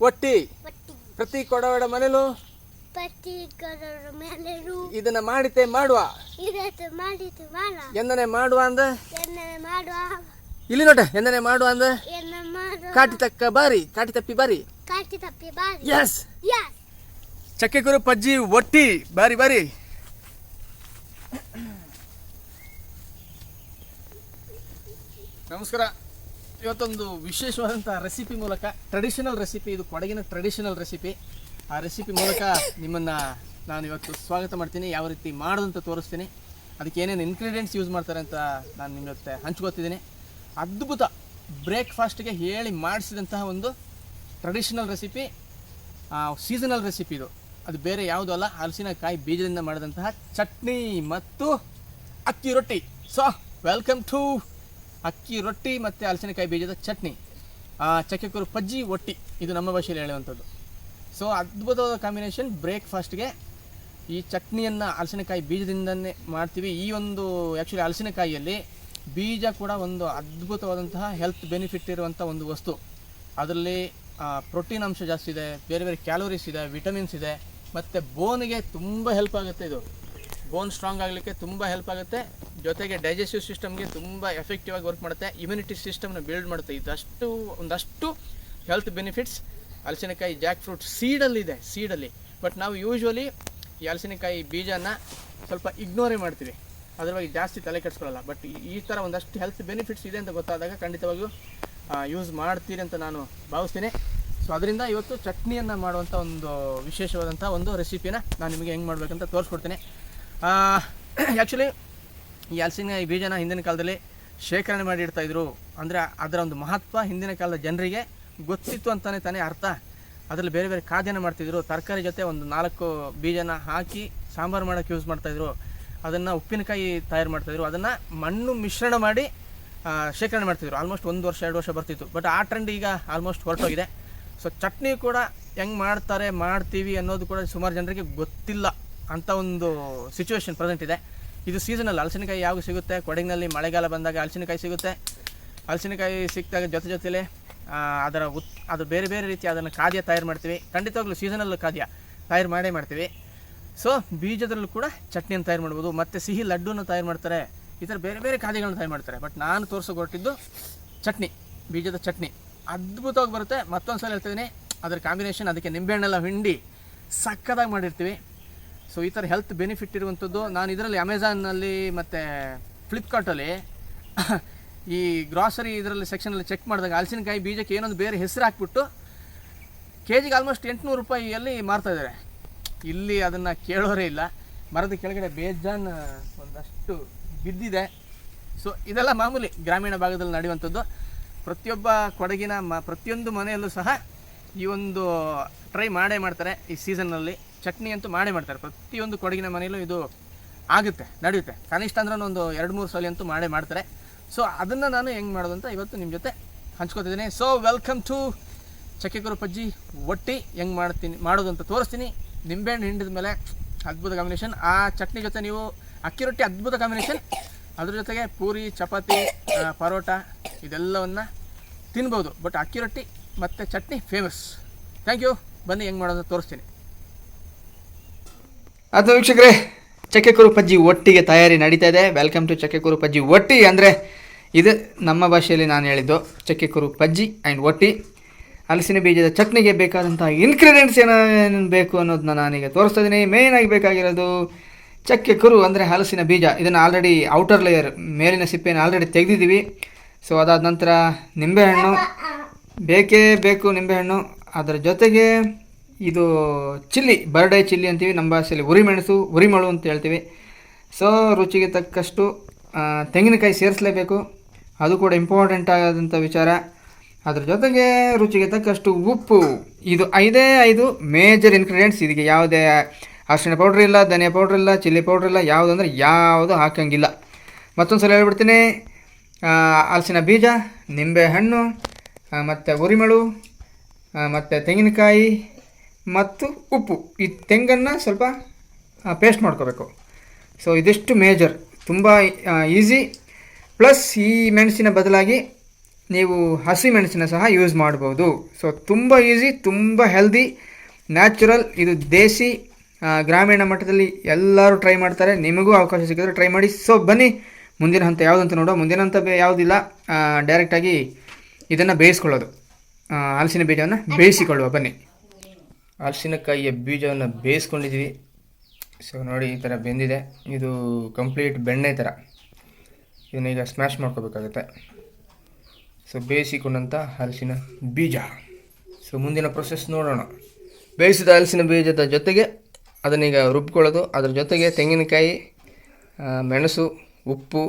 ಒಟ್ಟಿ. ಒಟ್ಟಿ. ಪ್ರತಿ ಕೊಡವಡ ಮನೇಲು? ಇದನ್ನ ಮಾಡಿತೆ ಮಾಡುವ. ಇದತ್ತು ಮಾಡಿತು ಮಾಡ. ಎಂದನೆ ಮಾಡುವ ಅಂದ? ಎನ್ನ ಮಾಡುವ. ಇಲ್ಲಿ ನೋಟ ಎಂದನೆ ಮಾಡುವ ಅಂದ? ಎನ್ನ ಮಾಡುವ. ಕಾಟಿ ತಕ್ಕ ಬಾರಿ ಕಾಟಿ ತಪ್ಪಿ ಬಾರಿ. ಕಾಟಿ ತಪ್ಪಿ ಬಾರಿ. ಎಸ್ ಯಸ್ ಚಕ್ಕೆಕುರು ಪಜ್ಜಿ ಒಟ್ಟಿ ಬಾರಿ ಬಾರಿ. ನಮಸ್ಕಾರ. ಇವತ್ತೊಂದು ವಿಶೇಷವಾದಂಥ ರೆಸಿಪಿ ಮೂಲಕ ಟ್ರೆಡಿಷನಲ್ ರೆಸಿಪಿ ಇದು ಕೊಡಗಿನ ಟ್ರೆಡಿಷನಲ್ ರೆಸಿಪಿ ಆ ರೆಸಿಪಿ ಮೂಲಕ ನಿಮ್ಮನ್ನು ನಾನು ಇವತ್ತು ಸ್ವಾಗತ ಮಾಡ್ತೀನಿ. ಯಾವ ರೀತಿ ಮಾಡೋದಂತ ತೋರಿಸ್ತೀನಿ. ಅದಕ್ಕೆ ಏನೇನು ಇಂಗ್ರೀಡಿಯೆಂಟ್ಸ್ ಯೂಸ್ ಮಾಡ್ತಾರೆ ಅಂತ ನಾನು ನಿಮ್ಮ ಜೊತೆ ಹಂಚ್ಕೋತಿದ್ದೀನಿ. ಅದ್ಭುತ ಬ್ರೇಕ್ಫಾಸ್ಟ್ಗೆ ಹೇಳಿ ಮಾಡಿಸಿದಂತಹ ಒಂದು ಟ್ರೆಡಿಷನಲ್ ರೆಸಿಪಿ ಸೀಸನಲ್ ರೆಸಿಪಿ ಇದು. ಅದು ಬೇರೆ ಯಾವುದೂ ಅಲ್ಲ, ಹಲಸಿನಕಾಯಿ ಬೀಜದಿಂದ ಮಾಡಿದಂತಹ ಚಟ್ನಿ ಮತ್ತು ಅಕ್ಕಿ ರೊಟ್ಟಿ. ಸೊ ವೆಲ್ಕಮ್ ಟು ಅಕ್ಕಿ, ರೊಟ್ಟಿ ಮತ್ತು ಹಲಸಿನಕಾಯಿ ಬೀಜದ ಚಟ್ನಿ. ಚಕ್ಕೆಕೂರು ಪಜ್ಜಿ ಒಟ್ಟಿ. ಇದು ನಮ್ಮ ಭಾಷೆಯಲ್ಲಿ ಹೇಳುವಂಥದ್ದು. ಸೊ ಅದ್ಭುತವಾದ ಕಾಂಬಿನೇಷನ್ ಬ್ರೇಕ್ಫಾಸ್ಟ್ಗೆ ಈ ಚಟ್ನಿಯನ್ನು ಹಲಸಿನಕಾಯಿ ಬೀಜದಿಂದನೇ ಮಾಡ್ತೀವಿ. ಈ ಒಂದು ಆ್ಯಕ್ಚುಲಿ ಹಲಸಿನಕಾಯಿಯಲ್ಲಿ ಬೀಜ ಕೂಡ ಒಂದು ಅದ್ಭುತವಾದಂತಹ ಹೆಲ್ತ್ ಬೆನಿಫಿಟ್ ಇರುವಂಥ ಒಂದು ವಸ್ತು. ಅದರಲ್ಲಿ ಪ್ರೋಟೀನ್ ಅಂಶ ಜಾಸ್ತಿ ಇದೆ, ಬೇರೆ ಬೇರೆ ಕ್ಯಾಲೋರೀಸ್ ಇದೆ ವಿಟಮಿನ್ಸ್ ಇದೆ, ಮತ್ತು ಬೋನ್ಗೆ ತುಂಬ ಹೆಲ್ಪ್ ಆಗುತ್ತೆ ಇದು. ಬೋನ್ ಸ್ಟ್ರಾಂಗ್ ಆಗಲಿಕ್ಕೆ ತುಂಬ ಹೆಲ್ಪ್ ಆಗುತ್ತೆ. ಜೊತೆಗೆ ಡೈಜೆಸ್ಟಿವ್ ಸಿಸ್ಟಮ್ಗೆ ತುಂಬ ಎಫೆಕ್ಟಿವ್ ಆಗಿ ವರ್ಕ್ ಮಾಡುತ್ತೆ. ಇಮ್ಯುನಿಟಿ ಸಿಸ್ಟಮ್ನ ಬಿಲ್ಡ್ ಮಾಡುತ್ತೆ. ಇದಷ್ಟು, ಒಂದಷ್ಟು ಹೆಲ್ತ್ ಬೆನಿಫಿಟ್ಸ್ ಹಲಸಿನಕಾಯಿ ಜಾಕ್ ಫ್ರೂಟ್ ಸೀಡಲ್ಲಿದೆ ಸೀಡಲ್ಲಿ ಬಟ್ ನಾವು ಯೂಶ್ವಲಿ ಈ ಹಲಸಿನಕಾಯಿ ಬೀಜನ ಸ್ವಲ್ಪ ಇಗ್ನೋರೇ ಮಾಡ್ತೀವಿ. ಅದ್ರ ಬಗ್ಗೆ ಜಾಸ್ತಿ ತಲೆ ಕೆಡಿಸ್ಕೊಳ್ಳಲ್ಲ ಬಟ್ ಈ ಥರ ಒಂದಷ್ಟು ಹೆಲ್ತ್ ಬೆನಿಫಿಟ್ಸ್ ಇದೆ ಅಂತ ಗೊತ್ತಾದಾಗ ಖಂಡಿತವಾಗಿಯೂ ಯೂಸ್ ಮಾಡ್ತೀರಿ ಅಂತ ನಾನು ಭಾವಿಸ್ತೀನಿ. ಸೊ ಅದರಿಂದ ಇವತ್ತು ಚಟ್ನಿಯನ್ನು ಮಾಡುವಂಥ ಒಂದು ವಿಶೇಷವಾದಂಥ ಒಂದು ರೆಸಿಪಿನ ನಾನು ನಿಮಗೆ ಹೆಂಗೆ ಮಾಡಬೇಕಂತ ತೋರಿಸ್ಕೊಡ್ತೀನಿ. ಆ್ಯಕ್ಚುಲಿ ಈ ಹಲಸಿನ ಈ ಬೀಜನ ಹಿಂದಿನ ಕಾಲದಲ್ಲಿ ಶೇಖರಣೆ ಮಾಡಿ ಇಡ್ತಾ ಇದ್ರು. ಅಂದರೆ ಅದರ ಒಂದು ಮಹತ್ವ ಹಿಂದಿನ ಕಾಲದ ಜನರಿಗೆ ಗೊತ್ತಿತ್ತು ಅಂತಲೇ ತಾನೇ ಅರ್ಥ. ಅದರಲ್ಲಿ ಬೇರೆ ಬೇರೆ ಖಾದ್ಯನ ಮಾಡ್ತಿದ್ರು. ತರಕಾರಿ ಜೊತೆ ಒಂದು ನಾಲ್ಕು ಬೀಜನ ಹಾಕಿ ಸಾಂಬಾರು ಮಾಡೋಕ್ಕೆ ಯೂಸ್ ಮಾಡ್ತಾಯಿದ್ರು ಅದನ್ನು ಉಪ್ಪಿನಕಾಯಿ ತಯಾರು ಮಾಡ್ತಾಯಿದ್ರು ಅದನ್ನು ಮಣ್ಣು ಮಿಶ್ರಣ ಮಾಡಿ ಶೇಖರಣೆ ಮಾಡ್ತಿದ್ರು ಆಲ್ಮೋಸ್ಟ್ ಒಂದು ವರ್ಷ, ಎರಡು ವರ್ಷ ಬರ್ತಿತ್ತು. ಬಟ್ ಆ ಟ್ರೆಂಡ್ ಈಗ ಆಲ್ಮೋಸ್ಟ್ ಹೊರಟೋಗಿದೆ. ಸೊ ಚಟ್ನಿ ಕೂಡ ಹೆಂಗೆ ಮಾಡ್ತಾರೆ ಮಾಡ್ತೀವಿ ಅನ್ನೋದು ಕೂಡ ಸುಮಾರು ಜನರಿಗೆ ಗೊತ್ತಿಲ್ಲ ಅಂತ ಒಂದು ಸಿಚುವೇಶನ್ ಪ್ರೆಸೆಂಟ್ ಇದೆ. ಇದು ಸೀಸನಲ್ಲಿ ಹಲಸಿನಕಾಯಿ ಯಾವಾಗ ಸಿಗುತ್ತೆ? ಕೊಡಗಿನಲ್ಲಿ ಮಳೆಗಾಲ ಬಂದಾಗ ಹಲಸಿನಕಾಯಿ ಸಿಗುತ್ತೆ. ಹಲಸಿನಕಾಯಿ ಸಿಕ್ಕಿದಾಗ ಜೊತೆ ಜೊತೆಲೇ ಅದರ ಉತ್, ಅದು ಬೇರೆ ಬೇರೆ ರೀತಿ ಅದನ್ನು ಖಾದ್ಯ ತಯಾರು ಮಾಡ್ತೀವಿ. ಖಂಡಿತವಾಗ್ಲೂ ಸೀಸನಲ್ ಖಾದ್ಯ ತಯಾರು ಮಾಡೇ ಮಾಡ್ತೀವಿ. ಸೊ ಬೀಜದಲ್ಲೂ ಕೂಡ ಚಟ್ನಿಯನ್ನು ತಯಾರು ಮಾಡ್ಬೋದು. ಮತ್ತು ಸಿಹಿ ಲಡ್ಡುನ ತಯಾರು ಮಾಡ್ತಾರೆ. ಈ ಥರ ಬೇರೆ ಬೇರೆ ಖಾದ್ಯಗಳನ್ನ ತಯಾರು ಮಾಡ್ತಾರೆ. ಬಟ್ ನಾನು ತೋರಿಸೋಕೊಟ್ಟಿದ್ದು ಚಟ್ನಿ, ಬೀಜದ ಚಟ್ನಿ. ಅದ್ಭುತವಾಗಿ ಬರುತ್ತೆ. ಮತ್ತೊಂದು ಸಲ ಹೇಳ್ತಿದ್ದೀನಿ ಅದರ ಕಾಂಬಿನೇಷನ್ ಅದಕ್ಕೆ ನಿಂಬೆಹಣ್ಣೆಲ್ಲ ಹಿಂಡಿ ಸಕ್ಕದಾಗಿ ಮಾಡಿರ್ತೀವಿ. ಸೊ ಈ ಥರ ಹೆಲ್ತ್ ಬೆನಿಫಿಟ್ ಇರುವಂಥದ್ದು ನಾನು ಇದರಲ್ಲಿ ಅಮೆಝಾನ್ನಲ್ಲಿ ಮತ್ತು ಫ್ಲಿಪ್ಕಾರ್ಟಲ್ಲಿ ಈ ಗ್ರಾಸರಿ ಇದರಲ್ಲಿ ಸೆಕ್ಷನಲ್ಲಿ ಚೆಕ್ ಮಾಡಿದಾಗ ಹಲಸಿನಕಾಯಿ ಬೀಜಕ್ಕೆ ಏನೊಂದು ಬೇರೆ ಹೆಸರು ಹಾಕ್ಬಿಟ್ಟು ಕೆ ಜಿಗೆ ಆಲ್ಮೋಸ್ಟ್ ಎಂಟುನೂರು ರೂಪಾಯಿಯಲ್ಲಿ ಮಾರ್ತಾ ಇದ್ದಾರೆ. ಇಲ್ಲಿ ಅದನ್ನು ಕೇಳೋರೇ ಇಲ್ಲ. ಮರದ ಕೆಳಗಡೆ ಬೇಜಾನ್ ಒಂದಷ್ಟು ಬಿದ್ದಿದೆ. ಸೊ ಇದೆಲ್ಲ ಮಾಮೂಲಿ ಗ್ರಾಮೀಣ ಭಾಗದಲ್ಲಿ ನಡೆಯುವಂಥದ್ದು ಪ್ರತಿಯೊಬ್ಬ ಕೊಡಗಿನ ಮ, ಪ್ರತಿಯೊಂದು ಮನೆಯಲ್ಲೂ ಸಹ ಈ ಒಂದು ಟ್ರೈ ಮಾಡೇ ಮಾಡ್ತಾರೆ ಈ ಸೀಸನ್ನಲ್ಲಿ ಚಟ್ನಿ ಅಂತೂ ಮಾಡೇ ಮಾಡ್ತಾರೆ. ಪ್ರತಿಯೊಂದು ಕೊಡಗಿನ ಮನೆಯಲ್ಲೂ ಇದು ಆಗುತ್ತೆ, ನಡೆಯುತ್ತೆ. ಕನಿಷ್ಠ ಅಂದ್ರೆ ಒಂದು ಎರಡು ಮೂರು ಸಲ ಅಂತೂ ಮಾಡೇ ಮಾಡ್ತಾರೆ. ಸೊ ಅದನ್ನು ನಾನು ಹೆಂಗೆ ಮಾಡೋದು ಅಂತ ಇವತ್ತು ನಿಮ್ಮ ಜೊತೆ ಹಂಚ್ಕೋತಿದ್ದೀನಿ. ಸೊ ವೆಲ್ಕಮ್ ಟು ಚಕ್ಕೆಕರು ಪಜ್ಜಿ ಒಟ್ಟಿ ಹೆಂಗೆ ಮಾಡ್ತೀನಿ, ಮಾಡೋದು ಅಂತ ತೋರಿಸ್ತೀನಿ. ನಿಂಬೆಹಣ್ಣು ಹಿಂಡಿದ ಮೇಲೆ ಅದ್ಭುತ ಕಾಂಬಿನೇಷನ್ ಆ ಚಟ್ನಿ ಜೊತೆ ನೀವು ಅಕ್ಕಿ ರೊಟ್ಟಿ ಅದ್ಭುತ ಕಾಂಬಿನೇಷನ್ ಅದ್ರ ಜೊತೆಗೆ ಪೂರಿ, ಚಪಾತಿ ಪರೋಟ ಇದೆಲ್ಲವನ್ನು ತಿನ್ಬೋದು. ಬಟ್ ಅಕ್ಕಿ ರೊಟ್ಟಿ ಮತ್ತು ಚಟ್ನಿ ಫೇಮಸ್ ಥ್ಯಾಂಕ್ ಯು ಬನ್ನಿ ಹೆಂಗೆ ಮಾಡೋದು ತೋರಿಸ್ತೀನಿ. ಅದು ವೀಕ್ಷಕರೇ, ಚಕ್ಕೆಕೂರು ಪಜ್ಜಿ ಒಟ್ಟಿಗೆ ತಯಾರಿ ನಡೀತಾ ಇದೆ. ವೆಲ್ಕಮ್ ಟು ಚಕ್ಕೆಕೂರು ಪಜ್ಜಿ ಒಟ್ಟಿ ಅಂದರೆ ಇದು ನಮ್ಮ ಭಾಷೆಯಲ್ಲಿ ನಾನು ಹೇಳಿದ್ದು, ಚಕ್ಕೆಕೂರು ಪಜ್ಜಿ ಆ್ಯಂಡ್ ಒಟ್ಟಿ. ಹಲಸಿನ ಬೀಜದ ಚಟ್ನಿಗೆ ಬೇಕಾದಂಥ ಇನ್ಗ್ರೀಡಿಯೆಂಟ್ಸ್ ಏನೇನು ಬೇಕು ಅನ್ನೋದನ್ನ ನಾನೀಗ ತೋರಿಸ್ತಾ ಇದ್ದೀನಿ. ಮೇಯ್ನಾಗಿ ಬೇಕಾಗಿರೋದು ಚಕ್ಕೆ ಕುರು ಅಂದರೆ ಹಲಸಿನ ಬೀಜ. ಇದನ್ನು ಆಲ್ರೆಡಿ ಔಟರ್ ಲೇಯರ್ ಮೇಲಿನ ಸಿಪ್ಪೆಯನ್ನು ಆಲ್ರೆಡಿ ತೆಗೆದಿದ್ದೀವಿ. ಸೊ ಅದಾದ ನಂತರ ನಿಂಬೆಹಣ್ಣು. ಬೇಕೇ ಬೇಕು ನಿಂಬೆಹಣ್ಣು. ಅದರ ಜೊತೆಗೆ ಇದು ಚಿಲ್ಲಿ, ಬರ್ಡೇ ಚಿಲ್ಲಿ ಅಂತೀವಿ, ನಮ್ಮ ಭಾಷೆಯಲ್ಲಿ ಉರಿಮೆಣಸು, ಉರಿಮಳು ಅಂತ ಹೇಳ್ತೀವಿ. ಸೊ ರುಚಿಗೆ ತಕ್ಕಷ್ಟು ತೆಂಗಿನಕಾಯಿ ಸೇರಿಸಲೇಬೇಕು. ಅದು ಕೂಡ ಇಂಪಾರ್ಟೆಂಟ್ ಆದಂಥ ವಿಚಾರ. ಅದ್ರ ಜೊತೆಗೆ ರುಚಿಗೆ ತಕ್ಕಷ್ಟು ಉಪ್ಪು. ಇದು ಐದೇ ಐದು ಮೇಜರ್ ಇನ್ಗ್ರೀಡಿಯೆಂಟ್ಸ್ ಇದಕ್ಕೆ ಯಾವುದೇ ಅರಿಶಿಣ ಪೌಡ್ರ್ ಇಲ್ಲ, ಧನಿಯಾ ಪೌಡ್ರ್ ಇಲ್ಲ, ಚಿಲ್ಲಿ ಪೌಡ್ರ್ ಇಲ್ಲ ಯಾವುದು ಅಂದರೆ ಯಾವುದು ಹಾಕಂಗಿಲ್ಲ. ಮತ್ತೊಂದು ಸಲ ಹೇಳ್ಬಿಡ್ತೀನಿ ಹಲಸಿನ ಬೀಜ, ನಿಂಬೆಹಣ್ಣು ಮತ್ತು ಉರಿಮಳು ಮತ್ತು ತೆಂಗಿನಕಾಯಿ ಮತ್ತು ಉಪ್ಪು. ಈ ತೆಂಗನ್ನು ಸ್ವಲ್ಪ ಪೇಸ್ಟ್ ಮಾಡ್ಕೋಬೇಕು. ಸೊ ಇದಿಷ್ಟು ಮೇಜರ್ ತುಂಬ ಈಸಿ ಪ್ಲಸ್ ಈ ಮೆಣಸಿನ ಬದಲಾಗಿ ನೀವು ಹಸಿ ಮೆಣಸಿನ ಸಹ ಯೂಸ್ ಮಾಡ್ಬೋದು. ಸೊ ತುಂಬ ಈಸಿ ತುಂಬ ಹೆಲ್ದಿ ನ್ಯಾಚುರಲ್ ಇದು ದೇಸಿ ಗ್ರಾಮೀಣ ಮಟ್ಟದಲ್ಲಿ ಎಲ್ಲರೂ ಟ್ರೈ ಮಾಡ್ತಾರೆ. ನಿಮಗೂ ಅವಕಾಶ ಸಿಕ್ಕಿದ್ರೆ ಟ್ರೈ ಮಾಡಿ. ಸೊ ಬನ್ನಿ. ಮುಂದಿನ ಹಂತ ಯಾವುದಂತ ನೋಡುವ. ಮುಂದಿನ ಹಂತ ಬೇ- ಯಾವುದಿಲ್ಲ. ಡೈರೆಕ್ಟಾಗಿ ಇದನ್ನು ಬೇಯಿಸ್ಕೊಳ್ಳೋದು. ಹಲಸಿನ ಬೀಜವನ್ನು ಬೇಯಿಸಿಕೊಳ್ಳುವ. ಬನ್ನಿ. ಹಲಸಿನಕಾಯಿಯ ಬೀಜವನ್ನು ಬೇಯಿಸ್ಕೊಂಡಿದ್ದೀವಿ ಸೊ ನೋಡಿ, ಈ ಥರ ಬೆಂದಿದೆ. ಇದು ಕಂಪ್ಲೀಟ್ ಬೆಣ್ಣೆ ಥರ ಇದನ್ನೀಗ ಸ್ಮ್ಯಾಶ್ ಮಾಡ್ಕೋಬೇಕಾಗುತ್ತೆ. ಸೊ ಬೇಯಿಸಿಕೊಂಡಂಥ ಹಲಸಿನ ಬೀಜ. ಸೊ ಮುಂದಿನ ಪ್ರೊಸೆಸ್ ನೋಡೋಣ. ಬೇಯಿಸಿದ ಹಲಸಿನ ಬೀಜದ ಜೊತೆಗೆ ಅದನ್ನೀಗ ರುಬ್ಕೊಳ್ಳೋದು. ಅದರ ಜೊತೆಗೆ ತೆಂಗಿನಕಾಯಿ ಮೆಣಸು, ಉಪ್ಪು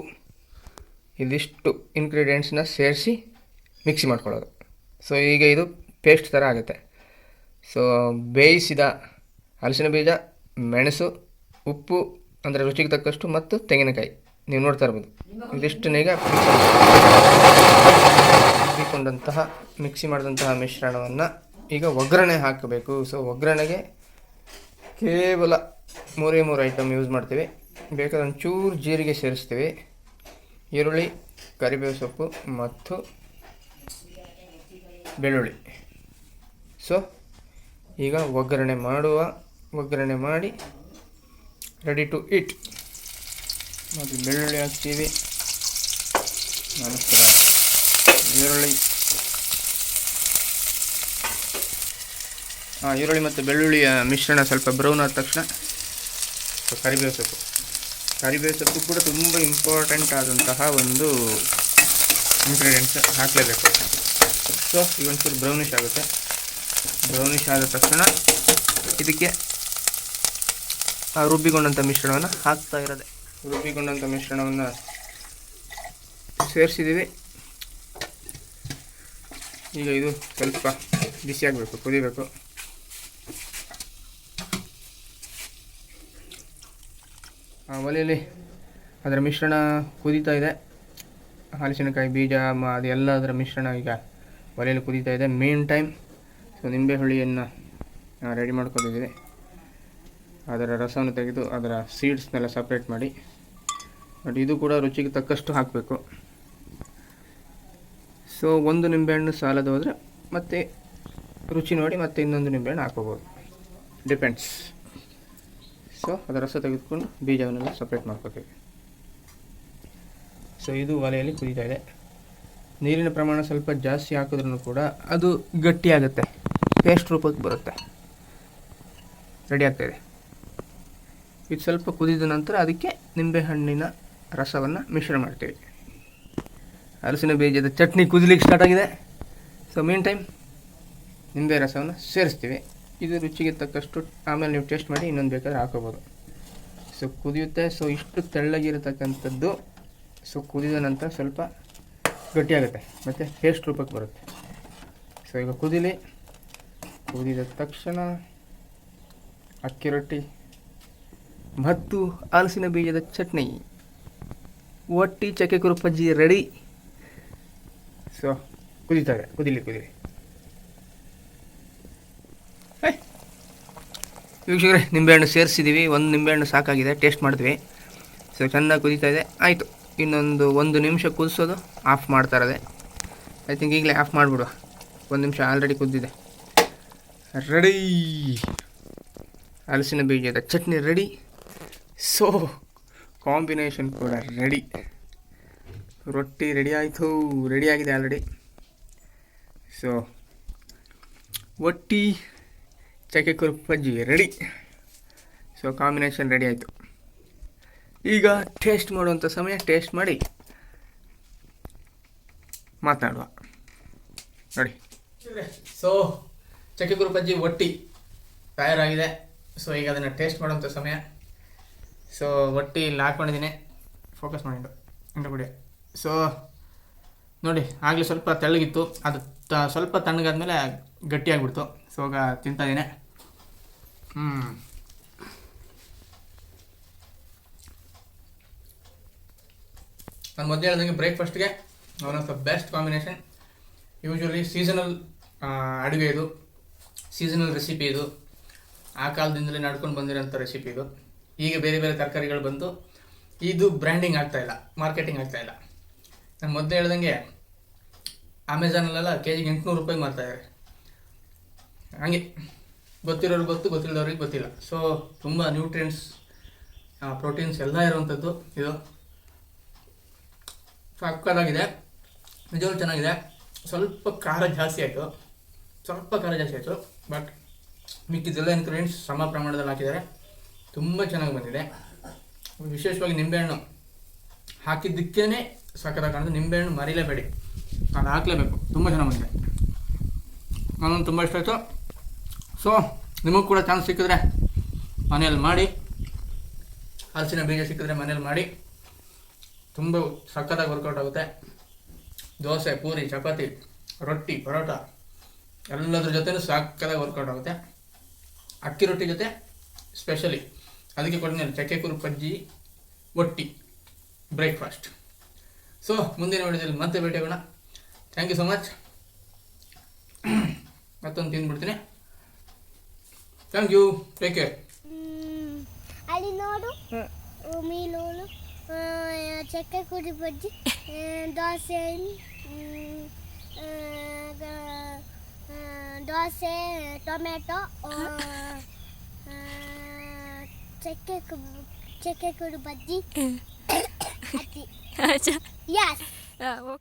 ಇದಿಷ್ಟು ಇಂಗ್ರೀಡಿಯೆಂಟ್ಸ್ನ ಸೇರಿಸಿ ಮಿಕ್ಸಿ ಮಾಡ್ಕೊಳ್ಳೋದು. ಸೊ ಈಗ ಇದು ಪೇಸ್ಟ್ ಥರ ಆಗುತ್ತೆ. ಸೊ ಬೇಯಿಸಿದ ಹಲಸಿನ ಬೀಜ, ಮೆಣಸು, ಉಪ್ಪು, ಅಂದರೆ ರುಚಿಗೆ ತಕ್ಕಷ್ಟು ಮತ್ತು ತೆಂಗಿನಕಾಯಿ. ನೀವು ನೋಡ್ತಾ ಇರ್ಬೋದು. ಇದಿಷ್ಟನ್ನ ಈಗ ಹಾಕಿಕೊಂಡಂತಹ ಮಿಕ್ಸಿ ಮಾಡಿದಂತಹ ಮಿಶ್ರಣವನ್ನು ಈಗ ಒಗ್ಗರಣೆ ಹಾಕಬೇಕು. ಸೊ ಒಗ್ಗರಣೆಗೆ ಕೇವಲ ಮೂರೇ ಮೂರು ಐಟಮ್ ಯೂಸ್ ಮಾಡ್ತೀವಿ. ಬೇಕಾದ್ರೆ ಒಂಚೂರು ಜೀರಿಗೆ ಸೇರಿಸ್ತೀವಿ. ಈರುಳ್ಳಿ, ಕರಿಬೇವು ಸೊಪ್ಪು ಮತ್ತು ಬೆಳ್ಳುಳ್ಳಿ. ಸೊ ಈಗ ಒಗ್ಗರಣೆ ಮಾಡುವ, ಒಗ್ಗರಣೆ ಮಾಡಿ ರೆಡಿ ಟು ಇಟ್ ಮತ್ತು ಬೆಳ್ಳುಳ್ಳಿ ಹಾಕ್ತೀವಿ. ನಂತರ ಈರುಳ್ಳಿ. ಹಾಂ ಈರುಳ್ಳಿ ಮತ್ತು ಬೆಳ್ಳುಳ್ಳಿಯ ಮಿಶ್ರಣ ಸ್ವಲ್ಪ ಬ್ರೌನ್ ಆದ ತಕ್ಷಣ ಕರಿಬೇವು ಸೊಪ್ಪು. ಕರಿಬೇವು ಸೊಪ್ಪು ಕೂಡ ತುಂಬ ಇಂಪಾರ್ಟೆಂಟ್ ಆದಂತಹ ಒಂದು ಇಂಗ್ರೀಡಿಯೆಂಟ್ಸ್ ಹಾಕಲೇಬೇಕು. ಸೊ ಈಗ ಒಂಚೂರು ಬ್ರೌನಿಶ್ ಆಗುತ್ತೆ. ಬ್ರೌನಿಷ್ ಆದ ತಕ್ಷಣ ಇದಕ್ಕೆ ರುಬ್ಬಿಕೊಂಡಂಥ ಮಿಶ್ರಣವನ್ನು ಹಾಕ್ತಾ ಇರೋದೆ. ರುಬ್ಬಿಕೊಂಡಂಥ ಮಿಶ್ರಣವನ್ನು ಸೇರಿಸಿದ್ದೀವಿ. ಈಗ ಇದು ಸ್ವಲ್ಪ ಬಿಸಿಯಾಗಬೇಕು ಕುದಿಬೇಕು. ಆ ಒಲೆಯಲ್ಲಿ ಅದರ ಮಿಶ್ರಣ ಕುದೀತಾ ಇದೆ. ಹಲಸಿನಕಾಯಿ ಬೀಜ ಅದೆಲ್ಲ ಅದರ ಮಿಶ್ರಣ ಈಗ ಒಲೆಯಲ್ಲಿ ಕುದೀತಾ ಇದೆ. ಮೇನ್ ಟೈಮ್ ಸೊ ನಿಂಬೆ ಹುಳಿಯನ್ನು ರೆಡಿ ಮಾಡ್ಕೊಂಡಿದ್ದೀವಿ ಅದರ ರಸವನ್ನು ತೆಗೆದು ಅದರ ಸೀಡ್ಸ್ನೆಲ್ಲ ಸಪ್ರೇಟ್ ಮಾಡಿ ಬಟ್ ಇದು ಕೂಡ ರುಚಿಗೆ ತಕ್ಕಷ್ಟು ಹಾಕಬೇಕು. ಸೊ ಒಂದು ನಿಂಬೆಹಣ್ಣು ಸಾಲದು ಹೋದರೆ ಮತ್ತೆ ರುಚಿ ನೋಡಿ ಮತ್ತೆ ಇನ್ನೊಂದು ನಿಂಬೆಹಣ್ಣು ಹಾಕೋಬೋದು ಡಿಪೆಂಡ್ಸ್ ಸೊ ಅದರ ರಸ ತೆಗೆದುಕೊಂಡು ಬೀಜವನ್ನೆಲ್ಲ ಸಪ್ರೇಟ್ ಮಾಡ್ಕೋತೀವಿ. ಸೊ ಇದು ಒಲೆಯಲ್ಲಿ ಕುದೀತಾ ಇದೆ. ನೀರಿನ ಪ್ರಮಾಣ ಸ್ವಲ್ಪ ಜಾಸ್ತಿ ಹಾಕಿದ್ರೂ ಕೂಡ ಅದು ಗಟ್ಟಿಯಾಗುತ್ತೆ. ಪೇಸ್ಟ್ ರೂಪಕ್ಕೆ ಬರುತ್ತೆ. ರೆಡಿ ಆಗ್ತಾಯಿದೆ ಇದು ಸ್ವಲ್ಪ ಕುದಿದ ನಂತರ ಅದಕ್ಕೆ ನಿಂಬೆಹಣ್ಣಿನ ರಸವನ್ನು ಮಿಶ್ರಣ ಮಾಡ್ತೀವಿ. ಹಲಸಿನ ಬೀಜದ ಚಟ್ನಿ ಕುದಿಲಿಕ್ಕೆ ಸ್ಟಾರ್ಟ್ ಆಗಿದೆ. ಸೊ ಮೇನ್ ಟೈಮ್ ನಿಂಬೆ ರಸವನ್ನು ಸೇರಿಸ್ತೀವಿ. ಇದು ರುಚಿಗೆ ತಕ್ಕಷ್ಟು, ಆಮೇಲೆ ನೀವು ಟೇಸ್ಟ್ ಮಾಡಿ ಇನ್ನೊಂದು ಬೇಕಾದ್ರೆ ಹಾಕೋಬೋದು. ಸೊ ಕುದಿಯುತ್ತೆ. ಸೊ ಇಷ್ಟು ತೆಳ್ಳಗಿರತಕ್ಕಂಥದ್ದು. ಸೊ ಕುದಿದ ನಂತರ ಸ್ವಲ್ಪ ಗಟ್ಟಿಯಾಗುತ್ತೆ. ಮತ್ತು ಪೇಸ್ಟ್ ರೂಪಕ್ಕೆ ಬರುತ್ತೆ. ಸೊ ಈಗ ಕುದಿಲಿ. ಕುದಿದ ತಕ್ಷಣ ಅಕ್ಕಿ ರೊಟ್ಟಿ ಮತ್ತು ಹಲಸಿನ ಬೀಜದ ಚಟ್ನಿ. ಒಟ್ಟಿ ಚಕ್ಕೆ ಕುರುಪಜ್ಜಿ ರೆಡಿ. ಸೊ, ಕುದಿತಾರೆ. ಕುದಿಲಿ ಕುದಿಲಿ. ವೀಕ್ಷಕರೇ, ನಿಂಬೆಹಣ್ಣು ಸೇರಿಸಿದ್ದೀವಿ ಒಂದು ನಿಂಬೆಹಣ್ಣು ಸಾಕಾಗಿದೆ. ಟೇಸ್ಟ್ ಮಾಡ್ತೀವಿ. ಸೊ, ಚೆನ್ನಾಗಿ ಕುದೀತಾ ಇದೆ. ಆಯಿತು. ಇನ್ನೊಂದು ಒಂದು ನಿಮಿಷ ಕುದಿಸೋದು. ಆಫ್ ಮಾಡ್ತಾರದೆ ಐ ಥಿಂಕ್ ಈಗಲೇ ಆಫ್ ಮಾಡಿಬಿಡುವ. ಒಂದು ನಿಮಿಷ ಆಲ್ರೆಡಿ ಕುದ್ದಿದೆ. ರೆಡಿ ಹಲಸಿನ ಬೀಜದ ಚಟ್ನಿ ರೆಡಿ ಸೊ ಕಾಂಬಿನೇಷನ್ ಕೂಡ ರೆಡಿ ರೊಟ್ಟಿ ರೆಡಿ ಆಯಿತು. ರೆಡಿ ಆಗಿದೆ ಆಲ್ರೆಡಿ ಸೊ ಒಟ್ಟಿ ಚಕ್ಕೆ ಕುರುಪಜ್ಜಿ ರೆಡಿ ಸೊ ಕಾಂಬಿನೇಷನ್ ರೆಡಿ ಆಯಿತು. ಈಗ ಟೇಸ್ಟ್ ಮಾಡುವಂಥ ಸಮಯ. ಟೇಸ್ಟ್ ಮಾಡಿ ಮಾತಾಡುವ. ನೋಡಿ. ಸೊ ಚಕ್ಕೆ ಕುರುಪಜ್ಜಿ ಒಟ್ಟಿ ತಯಾರಾಗಿದೆ. ಸೊ ಈಗ ಅದನ್ನು ಟೇಸ್ಟ್ ಮಾಡುವಂಥ ಸಮಯ. ಸೊ ಒಟ್ಟಿ ಇಲ್ಲಿ ಹಾಕ್ಕೊಂಡಿದ್ದೀನಿ ಫೋಕಸ್ ಮಾಡಿ ಇಂಟು ಬಿಡಿ ಸೊ ನೋಡಿ, ಆಗಲೇ ಸ್ವಲ್ಪ ತೆಳ್ಳಗಿತ್ತು. ಅದು ತ, ಸ್ವಲ್ಪ ತಣ್ಣಗಾದ್ಮೇಲೆ ಗಟ್ಟಿಯಾಗ್ಬಿಡ್ತು. ಸೊ ಈಗ ತಿಂತಾ ಇದ್ದೀನಿ. ಹ್ಞೂ ನಾನು ಮೊದಲು ಹೇಳ್ದಂಗೆ ಬ್ರೇಕ್ಫಾಸ್ಟ್ಗೆ one of the best combination usually seasonal ಅಡುಗೆ ಇದು. ಸೀಸನಲ್ ರೆಸಿಪಿ ಇದು. ಆ ಕಾಲದಿಂದಲೇ ನಡ್ಕೊಂಡು ಬಂದಿರೋಂಥ ರೆಸಿಪಿ ಇದು. ಈಗ ಬೇರೆ ಬೇರೆ ತರಕಾರಿಗಳು ಬಂದು ಇದು ಬ್ರ್ಯಾಂಡಿಂಗ್ ಆಗ್ತಾಯಿಲ್ಲ ಮಾರ್ಕೆಟಿಂಗ್ ಆಗ್ತಾಯಿಲ್ಲ ನಾನು ಮೊದಲು ಹೇಳ್ದಂಗೆ ಅಮೆಝಾನಲ್ಲೆಲ್ಲ ಕೆ ಜಿಗೆ ಎಂಟುನೂರು ರೂಪಾಯಿ ಮಾರ್ತಾಯಿದ್ದಾರೆ ಹಂಗೆ. ಗೊತ್ತಿರೋರಿಗೆ ಗೊತ್ತು, ಗೊತ್ತಿಲ್ಲದವ್ರಿಗೆ ಗೊತ್ತಿಲ್ಲ. ಸೊ ತುಂಬ ನ್ಯೂಟ್ರಿಯೆಂಟ್ಸ್ ಪ್ರೋಟೀನ್ಸ್ ಎಲ್ಲ ಇರುವಂಥದ್ದು ಇದು. ಸಕ್ಕದಾಗಿದೆ ನಿಜವಾಗ್ಲೂ ಚೆನ್ನಾಗಿದೆ. ಸ್ವಲ್ಪ ಖಾರ ಜಾಸ್ತಿ ಆಯಿತು. ಸ್ವಲ್ಪ ಖಾರ ಜಾಸ್ತಿ ಆಯಿತು. ಬಟ್ ಮಿಕ್ಕಿದ್ದೆಲ್ಲ ಇನ್ಗ್ರೀಡಿಯೆಂಟ್ಸ್ ಸಮ ಪ್ರಮಾಣದಲ್ಲಿ ಹಾಕಿದ್ದಾರೆ. ತುಂಬ ಚೆನ್ನಾಗಿ ಬಂದಿದೆ. ವಿಶೇಷವಾಗಿ ನಿಂಬೆಹಣ್ಣು. ಹಾಕಿದ್ದಕ್ಕೇ ಸಕ್ಕರೆ ಕಾಣುತ್ತೆ ನಿಂಬೆಹಣ್ಣು ಮರೀಲೇಬೇಡಿ. ಅದು ಹಾಕಲೇಬೇಕು. ತುಂಬ ಚೆನ್ನಾಗಿ ಬಂದಿದೆ. ನನಗೆ ತುಂಬ ಇಷ್ಟ ಆಯಿತು. ಸೊ ನಿಮಗೂ ಕೂಡ ಚಾನ್ಸ್ ಸಿಕ್ಕಿದ್ರೆ ಮನೆಯಲ್ಲಿ ಮಾಡಿ. ಹಲಸಿನ ಬೀಜ ಸಿಕ್ಕಿದ್ರೆ ಮನೇಲಿ ಮಾಡಿ. ತುಂಬ ಸಕ್ಕತ್ತಾಗಿ ವರ್ಕೌಟ್ ಆಗುತ್ತೆ. ದೋಸೆ, ಪೂರಿ, ಚಪಾತಿ, ರೊಟ್ಟಿ, ಪರೋಟ. ಎಲ್ಲದ್ರ ಜೊತೆನೂ ಸಕ್ಕತ್ತಾಗಿ ವರ್ಕೌಟ್ ಆಗುತ್ತೆ. ಅಕ್ಕಿ ರೊಟ್ಟಿ ಜೊತೆ ಸ್ಪೆಷಲಿ ಅದಕ್ಕೆ ಕೊಟ್ಟಿದ್ದೀನಿ ಚಕ್ಕೆ ಕುರು ಪಜ್ಜಿ ಒಟ್ಟಿ ಬ್ರೇಕ್ಫಾಸ್ಟ್ ಸೊ ಮುಂದಿನ ವಿಡಿಯೋದಲ್ಲಿ ಮತ್ತೆ ಭೇಟಿಯಾಗೋಣ ಥ್ಯಾಂಕ್ ಯು ಸೊ ಮಚ್ ಮತ್ತೊಂದು ತಿಂದ್ಬಿಡ್ತೀನಿ. ಥ್ಯಾಂಕ್ ಯು ಟೇಕ್ ಕೇರ್ ಅಲ್ಲಿ ನೋಡು. ಮೀಲೋಳು ಚಕ್ಕೆ ಕುರಿ ಬಜ್ಜಿ ドセトメトオチェケクチェケクルバディアティ Yes. Yeah. Uh, well.